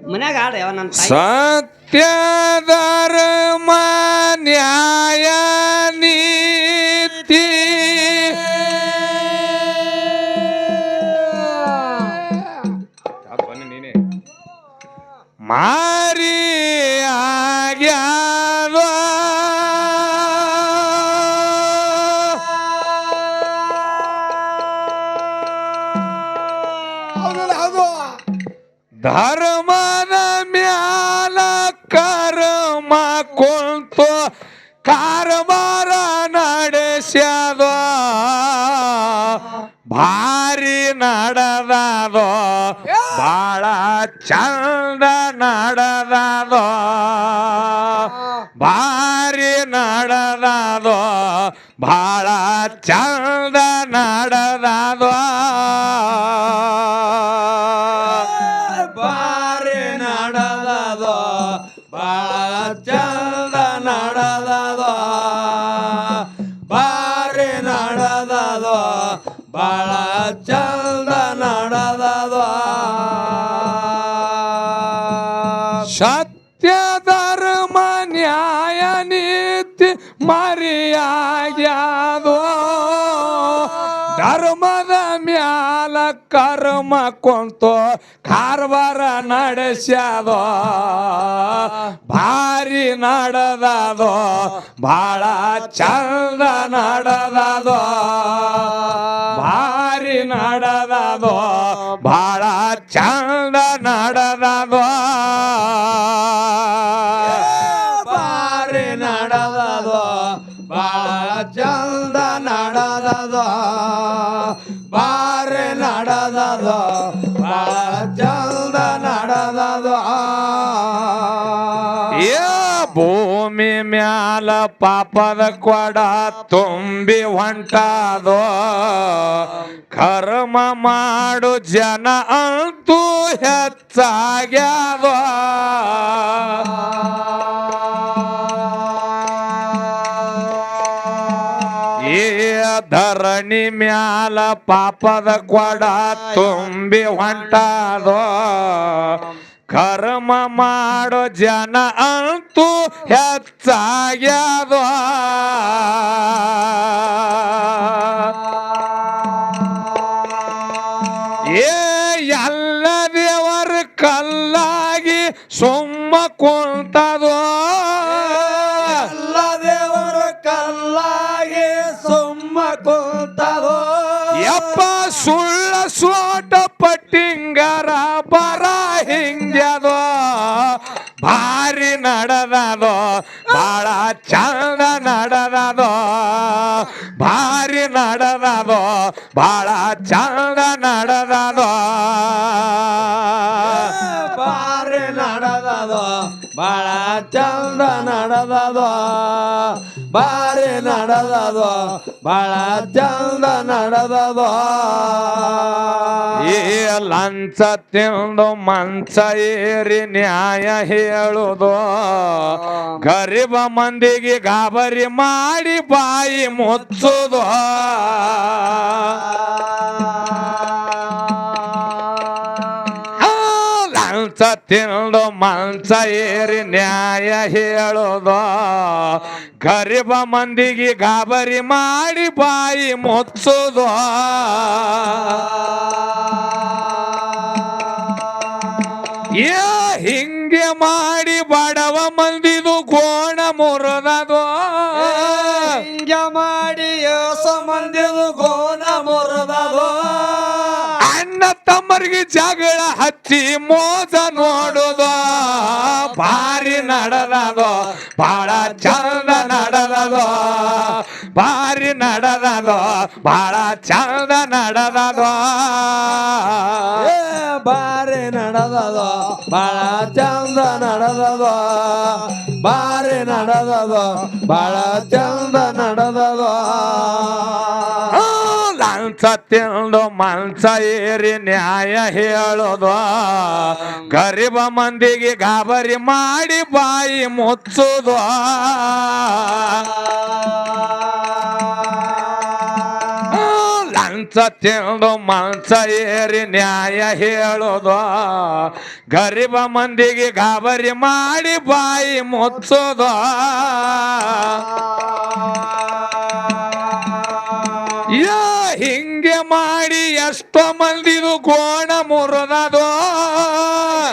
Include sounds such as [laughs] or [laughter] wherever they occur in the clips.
ಮನ್ಯಾಗ ಆಡ ಯಾವ ನನ್ನ ತಾಯಿ? ಸತ್ಯ ಧರ್ಮ ನ್ಯಾಯ ಧರ್ಮದ ಮ್ಯಾಲ ಕರ್ಮ ಕುಂತು ಕಾರವಾರ ನಡೆಸ್ಯದ. ಭಾರಿ ನಡೆದದೋ. ಬಾಳ ಚಂದ ನಡೆದದೋ. ಭಾರಿ ನಡೆದದೋ. ಬಾಳ ಚಂದ ನಡೆದದೋ. ಸತ್ಯ ಧರ್ಮ ನ್ಯಾಯ ನೀತಿ ಮರಿಯಾಗ್ಯಾದೋ? ಧರ್ಮದ ಮ್ಯಾಲ ಕರ್ಮ ಕುಂತು? ಕಾರ್ವಾರ ನಡೆಸ್ಯಾದೋ? ಭಾರಿ ನಡೆದಾದೋ? ಭಾಳ ಚಂದ ನಡೆದಾದೋ? ಭಾರಿ ನಡೆದಾದೋ? ಭಾಳ ಚಂದ ನಡೆದದೋ? ನಡೆದದು, ಬಾರೆ ನಡದದ, ಬಾಳ ಚಂದ ನಡದದ. ಭೂಮಿ ಮ್ಯಾಲ ಪಾಪದ ಕೊಡ ತುಂಬಿ ಹೊಂಟಾದೋ, ಕರ್ಮ ಮಾಡು ಜನ ಅಂತೂ ಹೆಚ್ಚಾಗ್ಯಾದೋ. ಧರಣಿ ಮ್ಯಾಲ ಪಾಪದ ಕೊಡ ತುಂಬಿ ಹೊಂಟಾದೋ. ಕರ್ಮ ಮಾಡೋ ಜನ ಅಂತೂ ಹೆಚ್ಚಾಗ್ಯಾದೋ. ಸುಳ್ಳ ಸೋಟ ಪಟ್ಟಿಂಗರ ಬರ ಹಿಂಗ್ಯದೋ? ಭಾರಿ ನಡದದೋ? ಬಾಳ ಚಂದ ನಡದದೋ? ಭಾರಿ ನಡದದೋ? ಬಾಳ ಚಂದ ನಡದದೋ? ಭಾರಿ ನಡದದೋ? ಬಾಳ ಚಂದ ನಡೆದದು? ಬಾರಿ ನಡೆದದು, ಬಾಳ ಚಂದ ನಡೆದದು. ಈ ಲಂಚ ತಿಂದು ಮಂಚ ಏರಿ ನ್ಯಾಯ ಹೇಳುದು. ಗರೀಬ ಮಂದಿಗೆ ಗಾಬರಿ ಮಾಡಿ ಬಾಯಿ ಮುಚ್ಚುದು. ತಿಂದು ಮಂಚ ಏರಿ ನ್ಯಾಯ ಹೇಳೋದು? ಗರೀಬ ಮಂದಿಗೆ ಗಾಬರಿ ಮಾಡಿ ಬಾಯಿ ಮುಚ್ಚೋದು? ಏ, ಹಿಂಗೆ ಮಾಡಿ ಬಡವ ಅಣ್ಣ ಜಾಗಳ ಹಚ್ಚಿ ಮೋಸ ನೋಡುದು. ಭಾರಿ ನಡೆದದು ಬಹಳ ಚಂದ ನಡೆದದು ಭಾರಿ ನಡೆದದು ಬಹಳ ಚಂದ ನಡೆದದು ಬಾರಿ ನಡೆದದು ಬಾಳ ಚಂದ ನಡೆದದು ಬಾರಿ ನಡೆದದು ಬಾಳ ಚಂದ ನಡೆದದು ಲಂಚ ತಿಂದು ಮಾಂಸ ಏರಿ ನ್ಯಾಯ ಹೇಳೋದು. ಗರೀಬ ಮಂದಿಗೆ ಗಾಬರಿ ಮಾಡಿ ಬಾಯಿ ಮುಚ್ಚೋದು. ಲಂಚ ತಿಂದು ಮಾಂಸ ಏರಿ ನ್ಯಾಯ ಹೇಳೋದು. ಗರೀಬ ಮಂದಿಗೆ ಗಾಬರಿ ಮಾಡಿ ಬಾಯಿ ಮುಚ್ಚೋದು. ಹಿಂಗೆ ಮಾಡಿ ಎಷ್ಟೋ ಮಂದಿದು ಗೋಣ ಮುರಿದದು.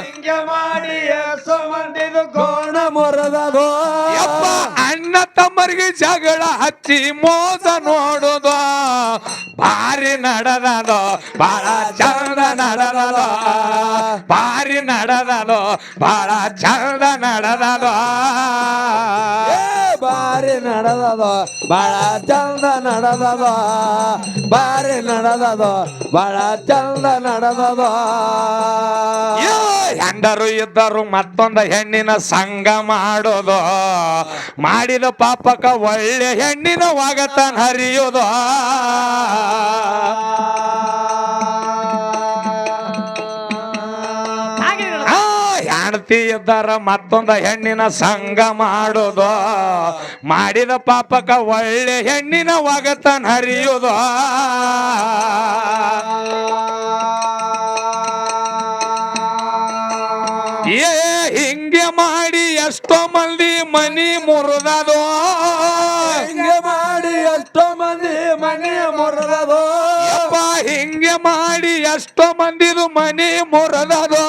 ಹಿಂಗೆ ಮಾಡಿ ಎಷ್ಟೋ ಮಂದಿದು ಗೋಣ ಮುರಿದದು. ಯಪ್ಪ ಅಣ್ಣ ತಮ್ಮರಿಗೆ ಜಗಳ ಹಚ್ಚಿ ಮೋಸ ನೋಡುದು. ಭಾರಿ ನಡೆದದು ಬಾಳ ಚಂದ ನಡೆದದು. ಭಾರಿ ನಡೆದದು ಬಹಳ ಚಂದ ನಡೆದದು. ಬಾರಿ ನಡೆದದೋ ಬಾಳ ಚಂದ ನಡೆದದೋ, ಬಾರಿ ನಡೆದದು ಬಾಳ ಚಂದ ನಡೆದದೋ. ಹೆಂಡರು ಇದ್ದರು ಮತ್ತೊಂದು ಹೆಣ್ಣಿನ ಸಂಘ ಮಾಡೋದು. ಮಾಡಿದ ಪಾಪಕ ಒಳ್ಳೆ ಹೆಣ್ಣಿನ ವಾಗತನ ಹರಿಯೋದು. ಹೆಂಡತಿ ಇದ್ದಾರ ಮತ್ತೊಂದು ಹೆಣ್ಣಿನ ಸಂಘ ಮಾಡೋದು. ಮಾಡಿದ ಪಾಪಕ ಒಳ್ಳೆ ಹೆಣ್ಣಿನ ಒಗತನ ಹರಿಯೋದು. ಏ ಹಿಂಗೆ ಮಾಡಿ ಎಷ್ಟೋ ಮಂದಿ ಮನಿ ಮುರಿದದು. ಹಿಂಗೆ ಮಾಡಿ ಎಷ್ಟೋ ಮಂದಿ ಮನಿ ಮುರಿದದು. ಹಿಂಗೆ ಮಾಡಿ ಎಷ್ಟೋ ಮಂದಿದು ಮನಿ ಮುರಿದದು.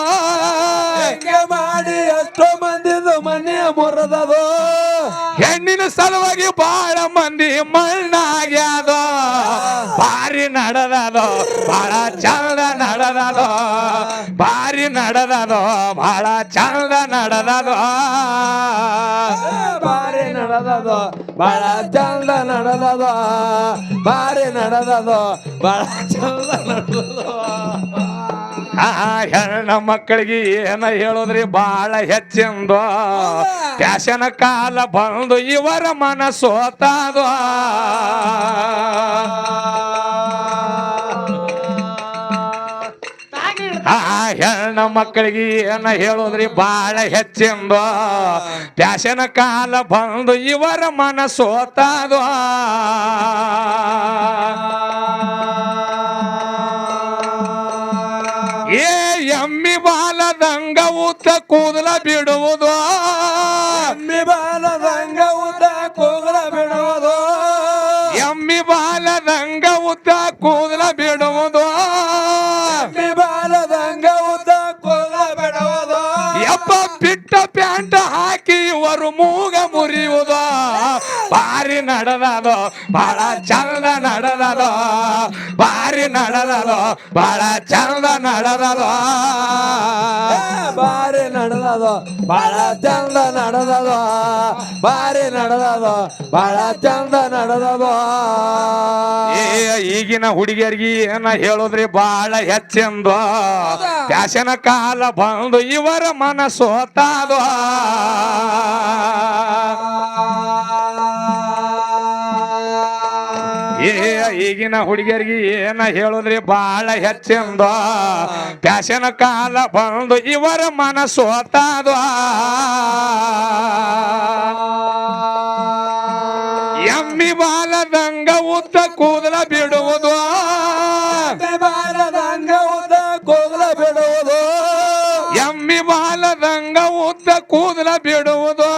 ಹೆಣ್ಣಿನ ಸಲುವಾಗಿ ಬಾಳ ಮಂದಿ ಮಣ್ಣಾಗ್ಯಾದ ಭಾರಿ ನಡೆದದು ಬಹಳ ಚಂದ ನಡೆದದು. ಭಾರಿ ನಡೆದದು ಬಹಳ ಚಂದ ನಡೆದದು. ಬಾರಿ ನಡದದು ಬಹಳ ಚಂದ ನಡೆದದು. ಬಾರಿ ನಡೆದದು ಬಹಳ ಚಂದ ನಡೆದದು. ಆ ಹೆಣ್ಣ ಮಕ್ಕಳಿಗೆ ಏನ ಹೇಳೋದ್ರಿ? ಬಹಳ ಹೆಚ್ಚಿಂದು. ಫ್ಯಾಷನ್ ಕಾಲ ಬಂದು ಇವರ ಮನಸ್ಸೋತಾದು ಆ ಹೆಣ್ಣ ಮಕ್ಕಳಿಗೆ ಏನ ಹೇಳೋದ್ರಿ? ಬಹಳ ಹೆಚ್ಚಿಂದು. ಫ್ಯಾಷನ್ ಕಾಲ ಬಂದು ಇವರ ಮನ ಕೂದಲ ಬಿಡುವುದು. ಎಮ್ಮಿ ಬಾಲದಂಗ ಉದ್ದ ಕೂದಲ ಬಿಡುವುದು. ಎಮ್ಮಿ ಬಾಲದಂಗ ಉದ್ದ ಕೂದಲ ಬಿಡುವುದು. ಎಮ್ಮಿ ಬಾಲದಂಗ ಉದ್ದ ಕೂದಲ ಬಿಡುವುದು. ಯಪ್ಪ ಬಿಟ್ಟ ಪ್ಯಾಂಟ್ ಹಾಕಿ ಇವರು ಮೂಗ ಮುರಿಯುವುದು. ಭಾರಿ ನಡೆದದು ಬಹಳ ಚಂದ ನಡೆದದು ಬಾರಿ ನಡೆದದು ಬಹಳ ಚಂದ ನಡೆದದು. ಬಾರಿ ನಡೆದದು ಬಹಳ ಚಂದ ನಡೆದದು ಬಾರಿ ನಡೆದದು ಬಹಳ ಚಂದ ನಡೆದದು. ಈಗಿನ ಹುಡುಗಿಯರಿಗೆ ಏನ ಹೇಳೋದ್ರಿ ಬಹಳ ಹೆಚ್ಚೆಂದು. ಪ್ಯಾಶನ ಕಾಲ ಬಂದು ಇವರ ಮನಸ್ಸೋತಾದು ಏ, ಈಗಿನ ಹುಡುಗಿಯರಿಗೆ ಏನ ಹೇಳುದ್ರಿ? ಬಹಳ ಹೆಚ್ಚಿಂದ. ಫ್ಯಾಷನ್ ಕಾಲ ಬಂದು ಇವರ ಮನಸ್ಸೋತಾದು ಎಮ್ಮಿ ಬಾಲದಂಗ ಉದ್ದ ಕೂದಲ ಬಿಡುವುದು ಬಾಲದಂಗ ಉದ್ದ ಕೂದಲ ಬಿಡುವುದು. ಎಮ್ಮಿ ಬಾಲದಂಗ ಉದ್ದ ಕೂದಲ ಬಿಡುವುದು.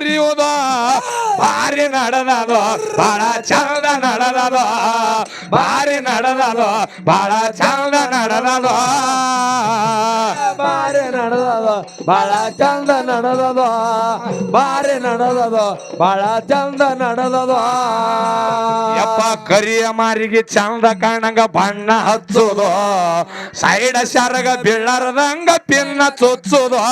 ಮೂಗ ಬಾರಿ ಭಾರಿ ನಡೆದದು ಬಹಳ ಚಂದ ನಡೆದದು. ಭಾರಿ ನಡೆದದು ಬಹಳ ಚಂದ ನಡೆದದು. ಬಾರಿ ಬಹಳ ಚಂದ ನಡೆದದೋ, ಬಾರಿ ನಡೆದದೋ, ಬಾಳ ಚಂದ ನಡೆದದೋ. ಯಪ್ಪ, ಕರಿಯ ಮಾರಿಗೆ ಚಂದ ಕಾಣಂಗ ಬಣ್ಣ ಹಚ್ಚೋದು, ಸೈಡ ಶರಗ ಬೀಳರದಂಗ ಪಿನ್ನ ಚುಚ್ಚೋದು.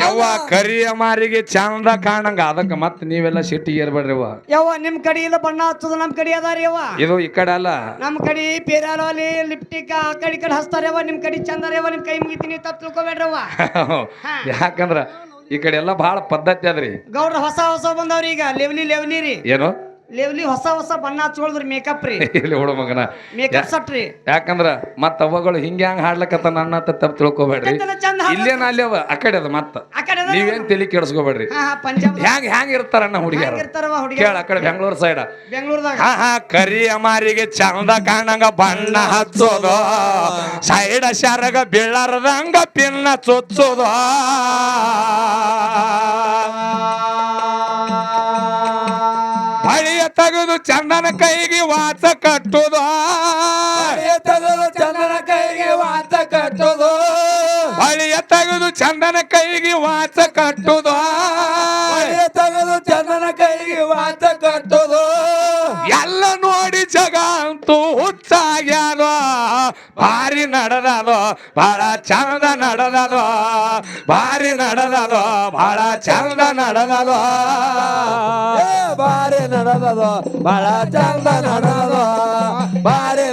ಯವ್ವ ಕರಿಯ ಮಾರಿಗೆ ಚಂದ ಕಾಣಂಗ. ಅದಕ್ಕೆ ಮತ್ತೆ ನೀವೆಲ್ಲ ಸಿಟ್ಟಿಗೆ ಏರ್ಬೇಡ್ರಿ ಯಾವ ಯವ್ವ ನಿಮ್ ಇಲ್ಲ ಬಣ್ಣ ಹಚ್ಚೋದು ನಮ್ ಕಡೆ ಅದಾರಿ ಯವ್ವ. ಇದು ಈ ಕಡೆ ಅಲ್ಲ. ನಮ್ ಕಡೆ ಪೇರಾಲೋಲಿ ಲಿಪ್ಟಿಕ್ ಆ ಕಡೆ ಈ ಕಡೆ ಹಚ್ತಾರ್ಯವ ನಿಮ್ ಕಡೆ ಚಂದ ಯವ್ವ ನಿಮ್ ಕೈ ಮುಗಿತೀನಿ ತಪ್ಪು ತಿಳ್ಕೊಬೇಡ್ರವ್ವ ಯಾಕಂದ್ರ ಈ ಕಡೆ ಎಲ್ಲ ಬಹಳ ಪದ್ಧತಿ ಅದ್ರಿ. ಗೌಡ್ರ ಹೊಸ ಹೊಸ ಬಂದವ್ರಿ ಈಗ. ಲೆವ್ಲಿ ಲೆವ್ಲಿ ರೀ. ಏನು? ಲೇವ್ಲಿ ಹೊಸ ಹೊಸ ಬಣ್ಣ ಹಚ್ಕೊಳ್ದ್ರಿ ಮೇಕಪ್ ರೀ. [laughs] ಇಲ್ಲಿ ಹುಡು ಮಗನ. ಮೇಕಪ್ ಸಟ್ ರೀ. ಯಾಕಂದ್ರ ಮತ್ತ ಅವಗಳು ಹಿಂಗ ಹ್ಯಾಂಗ ಹಾಡ್ಲಕತ್ತ ನನ್ನ ತಪ್ಪು ತಿಳ್ಕೊಬೇಡ್ರಿ. ಇಲ್ಲೇನ ಅಲ್ಲಿ ಅವ? ಆ ಕಡೆ ಅದ ಮತ್ತ. ನೀವೇನ್ ತಲೆ ಕೆಡಿಸ್ಕೋಬೇಡ್ರಿ. ಹ್ಯಾಂಗ ಹ್ಯಾಂಗ ಇರ್ತಾರಣ್ಣ ಹುಡುಗಿಯರ? ಇರ್ತಾರವ ಹುಡುಗಿ ಕೇಳ ಆ ಕಡೆ ಬೆಂಗಳೂರು ಸೈಡ್ ಬೆಂಗಳೂರದಾಗ. ಹಾ ಕರಿ ಅಮಾರಿಗೆ ಮಾರಿಗೆ ಚಂದ ಕಾಣಂಗ ಬಣ್ಣ ಹಚ್ಚೋದು. ಸೈಡ ಶಾರಗ ಬೀಳಾರದಂಗ ಪಿನ್ನ ಚೊಚ್ಚೋದು. ತೆಗೆದು ಚಂದನ ಕೈಗೆ ವಾಚ ಕಟ್ಟುದು. ತೆಗೆದು ಚಂದನ ಕೈಗೆ ವಾಸ ಕಟ್ಟೋದು. ಬಳಿಯ ತೆಗೆದು ಚಂದನ ಕೈಗೆ ವಾಚ ಕಟ್ಟುದು. ಜಗ ಅಂತೂ ಹುಚ್ಚಾಗ್ಯಾದ ಭಾರಿ ನಡೆದದು ಬಹಳ ಚಂದ ನಡೆದದು ಭಾರಿ ನಡೆದದು ಬಹಳ ಚಂದ ನಡೆದದು ಬಾರಿ ನಡೆದದು ಬಹಳ ಚಂದ ನಡೆದದು ಬಾರಿ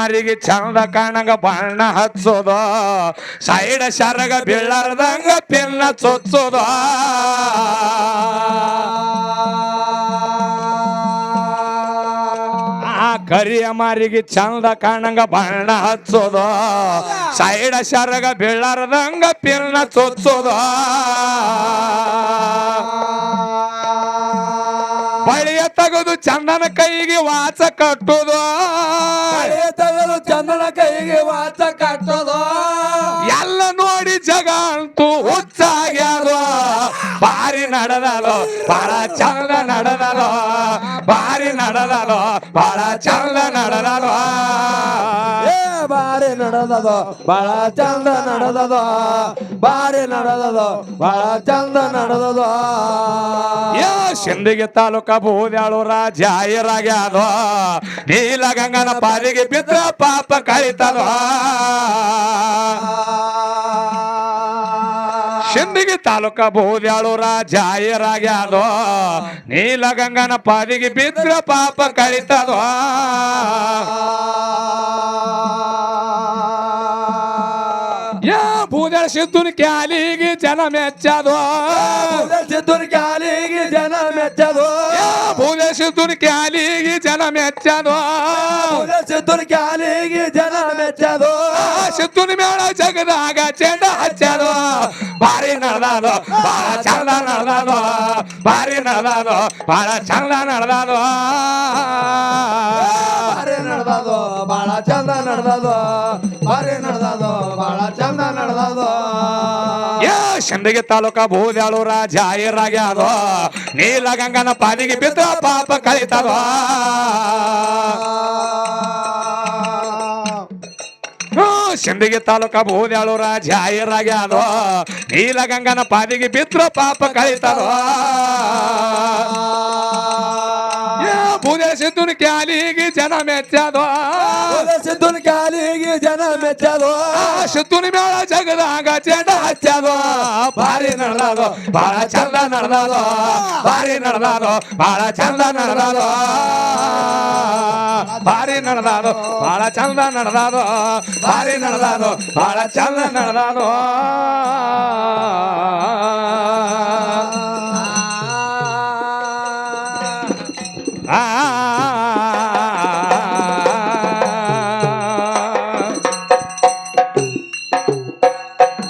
ಮಾರಿಗೆ ಚಂದ ಕಾಣಂಗ ಬಣ್ಣ ಹಚ್ಚೋದ. ಸೈಡ ಶರಗ ಬೀಳಾರ್ದಂಗ ಪಿನ್ನ ಚೊಚ್ಚೋದ. ಕರಿಯ ಮಾರಿಗೆ ಚಂದ ಕಾಣಂಗ ಬಣ್ಣ ಹಚ್ಚೋದ. ಸೈಡ ಶರಗ ಬೀಳಾರ್ದಂಗ ಪಿನ್ನ ಚೊಚ್ಚೋದು. ತೆಗೆದು ಚಂದನ ಕೈಗೆ ವಾಚ ಕಟ್ಟುದು. ತೆಗೆದು ಚಂದನ ಕೈಗೆ ವಾಚ ಕಟ್ಟೋದು. ಎಲ್ಲ ನೋಡಿ ಜಗ ಅಂತೂ ಹುಚ್ಚಾಗ್ಯಾದ. ಬಾರಿ ನಡೆದಲೋ ಬಹಳ ಚಂದ ನಡೆದಲೋ ಬಾರಿ ನಡೆದಲೋ ಬಹಳ ಚಂದ ನಡೆದದು. ಏ ಬಾರಿ ನಡೆದದು, ಬಹಳ ಚಂದ ನಡೆದದು, ಬಾರಿ ನಡೆದದು, ಬಹಳ ಚಂದ ನಡೆದದು. ಯಾ ಸಿಂದಗಿ ತಾಲೂಕ ಬೂದ್ಯಾಳೂರ ನೀಲ ಗಂಗನ ಪಾಲಿಗೆ ಬಿದ್ರ ಪಾಪ ಕಳಿತದ. ಸಿಂಧಿಗೆ ತಾಲೂಕ ಬೂದ್ಯಾಳೂರ ನೀಲ ಗಂಗನ ಪಾದಿಗೆ ಬಿದ್ರ ಪಾಪ ಕಳಿತದ. ಬೂದ್ಯಾಳ ಸಿದ್ದುನ ಕ್ಯಾಲಿಗೆ ಜನ ಮೆಚ್ಚದು ಸಿದ್ಧುನ ಕಾಲಿಗೆ ಜನ ಮೆಚ್ಚದು ಯಾ ಬೂದ್ಯಾಳ ಸಿದ್ದುನ ಕ್ಯಾಲಿಗೆ ಜನ ಮೆಚ್ಚದು ಸಿದ್ಧುನ ಕಾಲಿಗೆ ಜನ ಮೆಚ್ಚದು ಸಿದ್ದುನ ಮೇಳ ಜಗದಾಗ ಚೆಂಡ ಹಚ್ಚದು ಭಾರಿ ನಡೆದದು ಬಹಳ ಚಂದ ನಡೆದದು ಭಾರಿ ನಡೆದದು ಬಹಳ ಚಂದ ನಡೆದದು ಬಾರಿ ನಡೆದದು ಬಹಳ ಚಂದ ನಡೆದದು, ಬಾರಿ ನಡೆದದು ಬಹಳ ಚಂದ ನಡೆದದು. ಯಾ ಸಿಂದಗಿ ತಾಲೂಕ ಬೂದ್ಯಾಳೂರ ಜಾಹಿರಾಗ್ಯಾದ ನೀಲಗಂಗನ ಪಾದಿಗೆ ಬಿದ್ದ ಪಾಪ ಕಳಿತದ ಸಿಂದಗಿ ತಾಲೂಕ ಬೂದ್ಯಾಳೂರ ಜಾಹಿರಾಗ್ಯಾದ ನೀಲಗಂಗನ ಪಾದಿಗೆ ಬಿದ್ರ ಪಾಪ ಕಳಿತದ ಬೂದ್ಯ ಸಿದ್ದುನ ಕ್ಯಾಲಿಗೆ ಜನ ಮೆಚ್ಚದ ಸಿದ್ಧುನ ಕಾಲಿಗೆ ಜನ ಮೆಚ್ಚದು ಸಿದ್ದುನ ಮೇಳ ಜಗದಾಗ ಚೆಂಡ ಹಚ್ಚದ ಭಾರಿ ನಡೆದದು ಬಹಳ ಚಂದ ನಡೆದದು ಭಾರಿ ನಡೆದದು ಬಹಳ ಚಂದ ನಡೆದದು ಭಾರಿ ನಡೆದದು ಬಹಳ ಚಂದ ನಡೆದದು ಭಾರಿ ನಡೆದದು ಬಹಳ ಚಂದ ನಡೆದದು